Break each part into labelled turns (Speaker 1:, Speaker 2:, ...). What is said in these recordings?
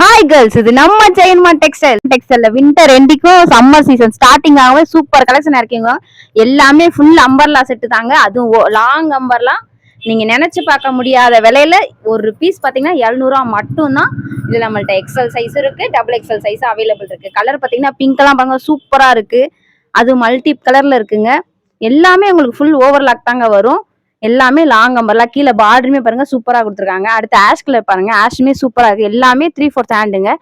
Speaker 1: Hi girls இது நம்ம Jayanma textile டெக்ஸ்டைல்ல வின்டர் எண்டிக்கும் சம்மர் சீசன் ஸ்டார்டிங் ஆகவே சூப்பர் கலெக்ஷன் இருக்கீங்க. எல்லாமே ஃபுல் அம்பர்லா செட்டு தாங்க. அதுவும் லாங் அம்பர்லா நீங்க நினைச்சு பார்க்க முடியாத விலையில ஒரு பீஸ் பாத்தீங்கன்னா எழுநூறுவா மட்டும்தான். இது நம்மள்ட்ட எக்ஸல் சைஸ் இருக்கு. டபுள் எக்ஸல் சைஸ் அவைலபிள் இருக்கு. கலர் பாத்தீங்கன்னா பிங்க் எல்லாம் பாருங்க சூப்பரா இருக்கு. அது மல்டி கலர்ல இருக்குங்க. எல்லாமே உங்களுக்கு ஃபுல் ஓவர்லாக் தாங்க வரும். எல்லாமே லாங் அம்பர்லாம் கீழே பார்டருமே பாருங்க சூப்பராக கொடுத்துருக்காங்க. அடுத்து ஆஷ் கலர் பாருங்க. ஆஷ்மே சூப்பராக இருக்கு. எல்லாமே த்ரீ ஃபோர்த் ஹேண்டுங்க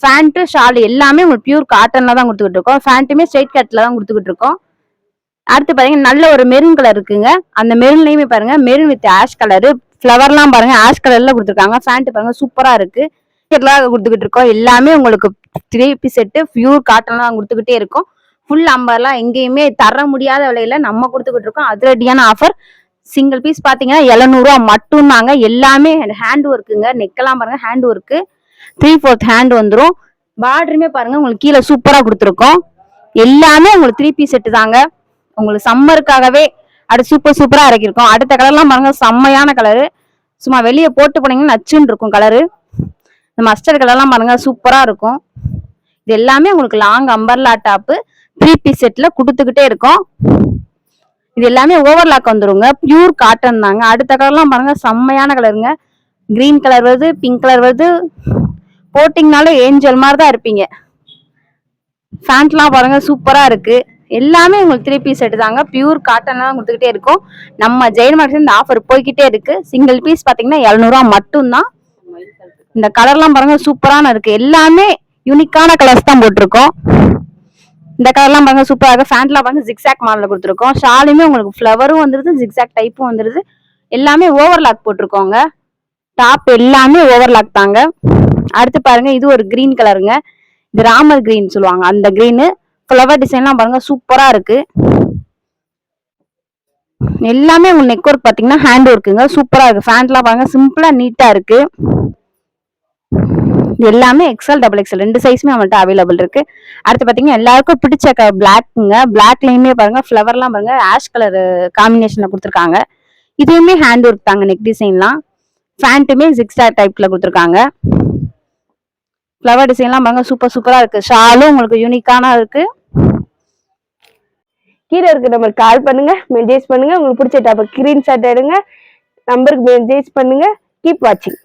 Speaker 1: ஃபேண்ட்டு ஷால் எல்லாமே உங்களுக்கு பியூர் காட்டன்ல தான் கொடுத்துக்கிட்டு இருக்கோம். ஃபேண்ட்டுமே ஸ்ட்ரைட் கட்டில் தான் கொடுத்துக்கிட்டு இருக்கோம். அடுத்து பாருங்க நல்ல ஒரு மெரூன் கலர் இருக்குங்க. அந்த மெருன்லையுமே பாருங்க மெரூன் வித் ஆஷ் கலரு ஃப்ளவர்லாம் பாருங்க ஆஷ் கலர்ல கொடுத்துருக்காங்க. ஃபேண்ட் பாருங்க சூப்பரா இருக்கு. இதெல்லாம் கொடுத்துக்கிட்டு இருக்கோம். எல்லாமே உங்களுக்கு த்ரீ பீஸ் செட்டு பியூர் காட்டன்லாம் கொடுத்துக்கிட்டே இருக்கும். ஃபுல் அம்பர்லாம் எங்கேயுமே தர முடியாத விலையில நம்ம கொடுத்துக்கிட்டு இருக்கோம். அதிரடியான ஆஃபர் சிங்கிள் பீஸ் பார்த்தீங்கன்னா எழுநூறுவா மட்டும்தாங்க. எல்லாமே ஹேண்ட் ஒர்க்குங்க நெக்கெல்லாம் பாருங்க hand work three fourth hand வந்துடும் பார்டருமே பாருங்க உங்களுக்கு கீழே சூப்பராக கொடுத்துருக்கோம். எல்லாமே உங்களுக்கு த்ரீ பீஸ் செட்டு தாங்க. உங்களுக்கு சம்மருக்காகவே அடுத்து சூப்பர் சூப்பராக இறக்கிருக்கோம் அடுத்த கலர்லாம் பாருங்க செம்மையான கலரு சும்மா வெளியே போட்டு போனீங்கன்னா நச்சுன்னு இருக்கும் கலரு இந்த மஸ்டர்ட் கலர்லாம் பாருங்க சூப்பராக இருக்கும். இது எல்லாமே உங்களுக்கு long umbrella top three piece settle கொடுத்துக்கிட்டே இருக்கோம். இது எல்லாமே ஓவர்லாக் வந்துருங்க. பியூர் காட்டன் தாங்க. அடுத்த கலர்லாம் பாருங்க செம்மையான கலருங்க கிரீன் கலர் வருது பிங்க் கலர் வருது. போட்டிங்கனாலும் ஏஞ்சல் மாதிரி தான் இருப்பீங்க ஃபேண்ட்லாம் பாருங்க சூப்பராக இருக்கு. எல்லாமே உங்களுக்கு த்ரீ பீஸ் செட்டு தாங்க. பியூர் காட்டன்லாம் கொடுத்துக்கிட்டே இருக்கும். நம்ம ஜெயின் மார்க்ஸ் இந்த ஆஃபர் போய்கிட்டே இருக்கு. சிங்கிள் பீஸ் பார்த்தீங்கன்னா எழுநூறுவா மட்டும்தான். இந்த கலர்லாம் பாருங்க சூப்பரான இருக்கு. எல்லாமே யூனிக்கான கலர்ஸ் தான் போட்டிருக்கோம். இந்த கலர்லாம் பாருங்க சூப்பராக ஃபேண்ட்லாம் பாருங்க ஜிக்ஸாக் மாடலில் கொடுத்துருக்கோம். ஷாலுமே உங்களுக்கு ஃப்ளவரும் வந்துருது ஜிக்ஸாக் டைப்பும் வந்துருது. எல்லாமே ஓவர்லாக் போட்டிருக்கோங்க. டாப் எல்லாமே ஓவர்லாக் தாங்க. அடுத்து பாருங்க இது ஒரு கிரீன் கலருங்க இது ராமர் கிரீன் சொல்லுவாங்க. அந்த கிரீனு ஃப்ளவர் டிசைன்லாம் பாருங்க சூப்பராக இருக்கு. எல்லாமே உங்களுக்கு நெக் ஒர்க் பாத்தீங்கன்னா ஹேண்ட் ஒர்க்குங்க சூப்பரா இருக்கு. ஃபேண்ட்லாம் பாருங்க சிம்பிளா நீட்டா இருக்கு. எல்லாமே எக்ஸ்எல் டபுள் எக்ஸ்எல் ரெண்டு சைஸுமே நம்மள்ட்ட அவைலபிள் இருக்கு. அடுத்து பார்த்தீங்கன்னா எல்லாருக்கும் பிடிச்ச க பிளாக்குங்க பிளாக்லயுமே பாருங்க ஃப்ளவர்லாம் பாருங்க ஆஷ் கலர் காம்பினேஷன்ல கொடுத்துருக்காங்க. இதுவுமே ஹேண்ட் ஒர்க் தாங்க நெக் டிசைன்லாம் ஃபேண்ட்டுமே ஜிக்ஸ்டார் டைப்ல கொடுத்துருக்காங்க. ஃப்ளவர் டிசைன்லாம் பாருங்க சூப்பர் சூப்பரா இருக்கு. ஷாலும் உங்களுக்கு யூனிக்கான இருக்கு.
Speaker 2: கீழே இருக்க நம்பருக்கு கால் பண்ணுங்க மெசேஜ் பண்ணுங்க. உங்களுக்கு பிடிச்ச டாபிக் ஸ்கிரீன்ஷாட் எடுங்க நம்பருக்கு மெசேஜ் பண்ணுங்க. கீப் வாட்சிங்